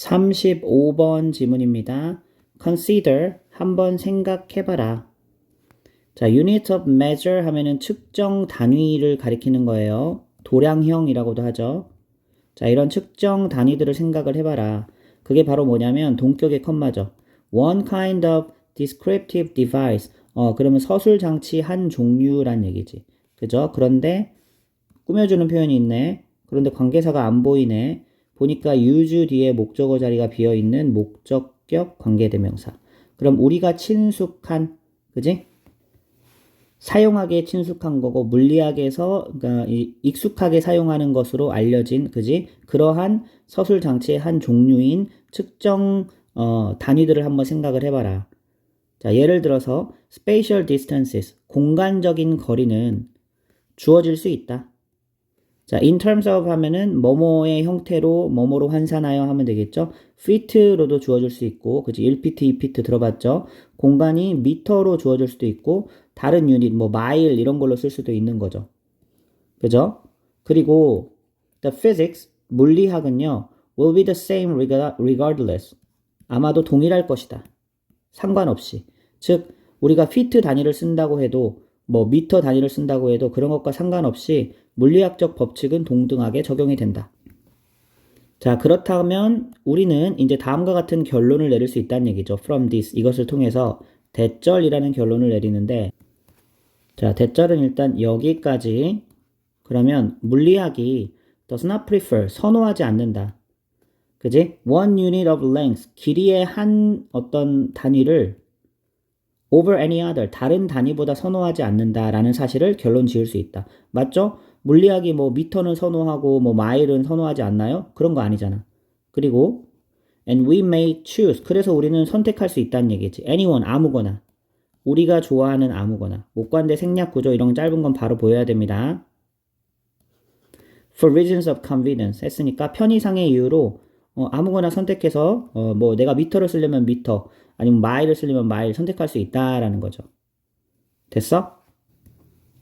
35번 지문입니다. consider 한번 생각해봐라. 자, unit of measure 하면은 측정 단위를 가리키는 거예요. 도량형이라고도 하죠. 자, 이런 측정 단위들을 생각을 해봐라. 그게 바로 뭐냐면 동격의 컴마죠. one kind of descriptive device. 어, 그러면 서술 장치 한 종류란 얘기지. 그죠? 그런데 꾸며주는 표현이 있네. 그런데 관계사가 안 보이네. 보니까 use 뒤에 목적어 자리가 비어 있는 목적격 관계대명사. 그럼 우리가 친숙한, 그지? 사용하기에 친숙한 거고 물리학에서 그러니까 이 익숙하게 사용하는 것으로 알려진 그지 그러한 서술 장치의 한 종류인 측정 어, 단위들을 한번 생각을 해봐라. 자 예를 들어서 spatial distances 공간적인 거리는 주어질 수 있다. 자, in terms of 하면은 뭐뭐의 형태로 뭐뭐로 환산하여 하면 되겠죠. feet로도 주어질 수 있고, 그치? 1피트, 2피트 들어봤죠? 공간이 미터로 주어질 수도 있고, 다른 유닛, 뭐 마일 이런 걸로 쓸 수도 있는 거죠. 그죠? 그리고 the physics 물리학은요, will be the same regardless. 아마도 동일할 것이다. 상관없이. 즉, 우리가 피트 단위를 쓴다고 해도 뭐 미터 단위를 쓴다고 해도 그런 것과 상관없이 물리학적 법칙은 동등하게 적용이 된다. 자, 그렇다면 우리는 이제 다음과 같은 결론을 내릴 수 있다는 얘기죠. from this 이것을 통해서 대절이라는 결론을 내리는데 자, 대절은 일단 여기까지 그러면 물리학이 does not prefer 선호하지 않는다. 그지? one unit of length 길이의 한 어떤 단위를 over any other 다른 단위보다 선호하지 않는다라는 사실을 결론 지을 수 있다. 맞죠? 물리학이 뭐 미터는 선호하고 뭐 마일은 선호하지 않나요? 그런 거 아니잖아. 그리고 and we may choose 그래서 우리는 선택할 수 있다는 얘기지. anyone 아무거나 우리가 좋아하는 아무거나 목관대 생략 구조 이런 짧은 건 바로 보여야 됩니다. for reasons of convenience 했으니까 편의상의 이유로 어, 아무거나 선택해서 어, 뭐 내가 미터를 쓰려면 미터 아니면 마일을 쓰려면 마일 선택할 수 있다라는 거죠. 됐어?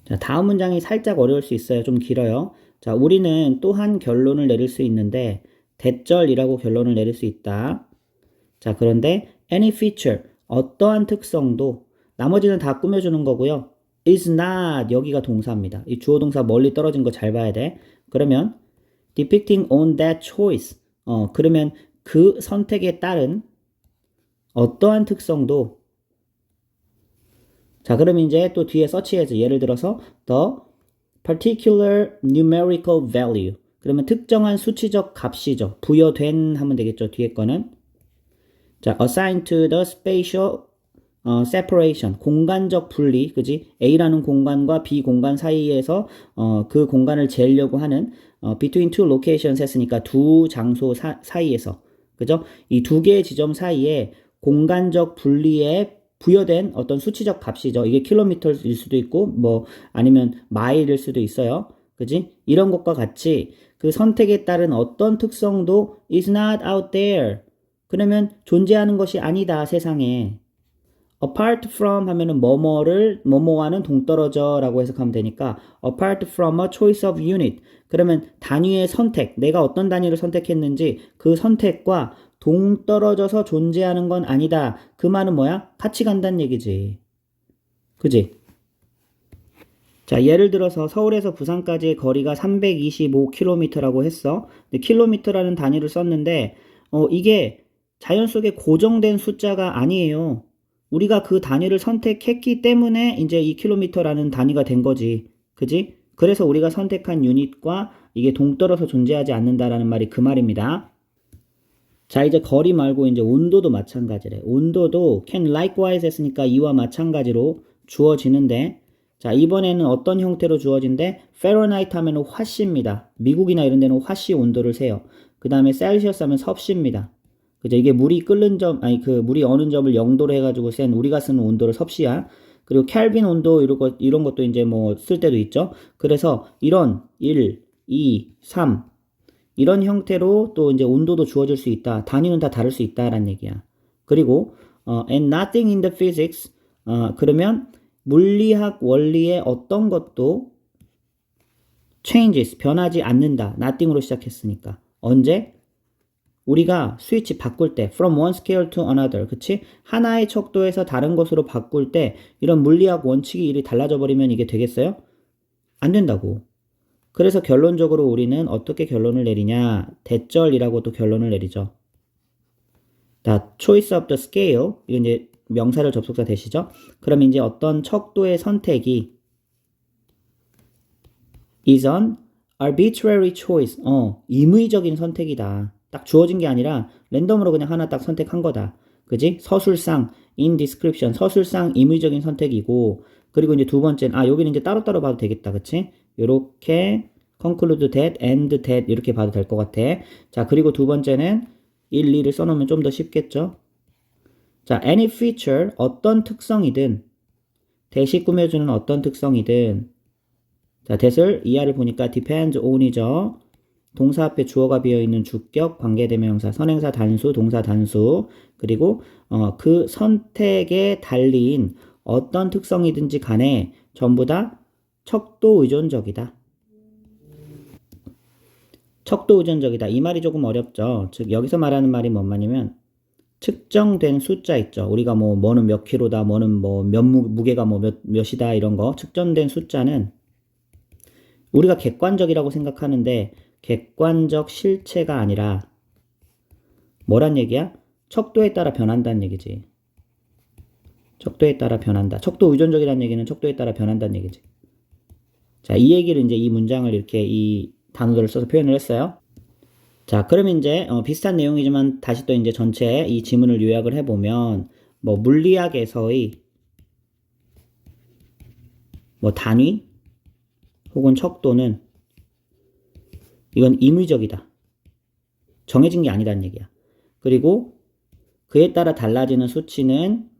자, 다음 문장이 살짝 어려울 수 있어요. 좀 길어요. 자, 우리는 또한 결론을 내릴 수 있는데 대절이라고 결론을 내릴 수 있다. 자, 그런데 any feature 어떠한 특성도 나머지는 다 꾸며주는 거고요. is not 여기가 동사입니다. 이 주어 동사 멀리 떨어진 거 잘 봐야 돼. 그러면 depicting on that choice 어, 그러면 그 선택에 따른 어떠한 특성도 자, 그럼 이제 또 뒤에 서치해서 예를 들어서 the particular numerical value. 그러면 특정한 수치적 값이죠. 부여된 하면 되겠죠. 뒤에 거는. 자, assigned to the spatial 어, separation. 공간적 분리 그지? A라는 공간과 B 공간 사이에서 어, 그 공간을 재려고 하는 어, between two locations 했으니까 두 장소 사, 사이에서. 그죠? 이 두 개의 지점 사이에 공간적 분리에 부여된 어떤 수치적 값이죠. 이게 킬로미터일 수도 있고 뭐 아니면 마일일 수도 있어요. 그지? 이런 것과 같이 그 선택에 따른 어떤 특성도 is not out there. 그러면 존재하는 것이 아니다 세상에. apart from 하면은 뭐뭐를 뭐뭐와는 동떨어져라고 해석하면 되니까 apart from a choice of unit. 그러면 단위의 선택, 내가 어떤 단위를 선택했는지 그 선택과 동떨어져서 존재하는 건 아니다. 그 말은 뭐야? 같이 간다는 얘기지. 그지? 자, 예를 들어서 서울에서 부산까지의 거리가 325km라고 했어. 근데 킬로미터라는 단위를 썼는데, 어, 이게 자연 속에 고정된 숫자가 아니에요. 우리가 그 단위를 선택했기 때문에 이제 이 킬로미터라는 단위가 된 거지. 그지? 그래서 우리가 선택한 유닛과 이게 동떨어서 존재하지 않는다라는 말이 그 말입니다. 자, 이제 거리 말고 이제 온도도 마찬가지래. 온도도 can likewise 했으니까 이와 마찬가지로 주어지는데, 자, 이번에는 어떤 형태로 주어진데, 페로나이트 하면 화씨입니다. 미국이나 이런 데는 화씨 온도를 세요. 그 다음에 셀시어스 하면 섭씨입니다. 그죠? 이게 물이 끓는 점, 아니, 그 물이 어느 점을 0도로 해 가지고 센 우리가 쓰는 온도를 섭씨야. 그리고 켈빈 온도 이런 것, 이런 것도 이제 뭐 쓸 때도 있죠. 그래서 이런 1, 2, 3, 이런 형태로 또 이제 온도도 주어질 수 있다. 단위는 다 다를 수 있다라는 얘기야. 그리고 어, and nothing in the physics 어, 그러면 물리학 원리의 어떤 것도 changes 변하지 않는다. nothing으로 시작했으니까 언제 우리가 스위치 바꿀 때 from one scale to another 그치? 하나의 척도에서 다른 것으로 바꿀 때 이런 물리학 원칙이 일이 달라져 버리면 이게 되겠어요? 안 된다고. 그래서 결론적으로 우리는 어떻게 결론을 내리냐? 대절이라고도 결론을 내리죠. 자, choice of the scale 이거 이제 명사를 접속사 되시죠? 그럼 이제 어떤 척도의 선택이 is an arbitrary choice. 어, 임의적인 선택이다. 딱 주어진 게 아니라 랜덤으로 그냥 하나 딱 선택한 거다. 그지? 서술상 in description 서술상 임의적인 선택이고 그리고 이제 두 번째는 아 여기는 이제 따로따로 봐도 되겠다. 그치? 요렇게 conclude that and that 이렇게 봐도 될 것 같아. 자, 그리고 두 번째는 1, 2를 써놓으면 좀 더 쉽겠죠? 자, any feature 어떤 특성이든 대시 꾸며주는 어떤 특성이든 자, that을 이하를 보니까 depends on이죠. 동사 앞에 주어가 비어 있는 주격, 관계대명사, 선행사 단수, 동사 단수, 그리고 어, 그 선택에 달린 어떤 특성이든지 간에 전부 다 척도 의존적이다. 척도 의존적이다. 이 말이 조금 어렵죠. 즉 여기서 말하는 말이 뭔 말이냐면 측정된 숫자 있죠. 우리가 뭐 뭐는 몇 킬로다, 뭐는 뭐 몇 무게가 뭐 몇 몇이다 이런 거 측정된 숫자는 우리가 객관적이라고 생각하는데 객관적 실체가 아니라 뭐란 얘기야? 척도에 따라 변한다는 얘기지. 척도에 따라 변한다. 척도 의존적이라는 얘기는 척도에 따라 변한다는 얘기지. 자, 이 얘기를 이제 이 문장을 이렇게 이 단어들을 써서 표현을 했어요. 자, 그럼 이제 어, 비슷한 내용이지만 다시 또 이제 전체 이 지문을 요약을 해보면 뭐 물리학에서의 뭐 단위 혹은 척도는 이건 임의적이다. 정해진 게 아니다는 얘기야. 그리고 그에 따라 달라지는 수치는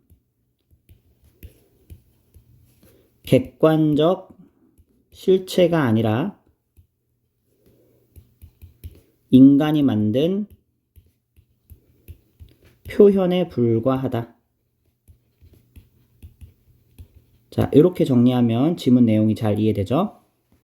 객관적 실체가 아니라 인간이 만든 표현에 불과하다. 자, 이렇게 정리하면 지문 내용이 잘 이해되죠?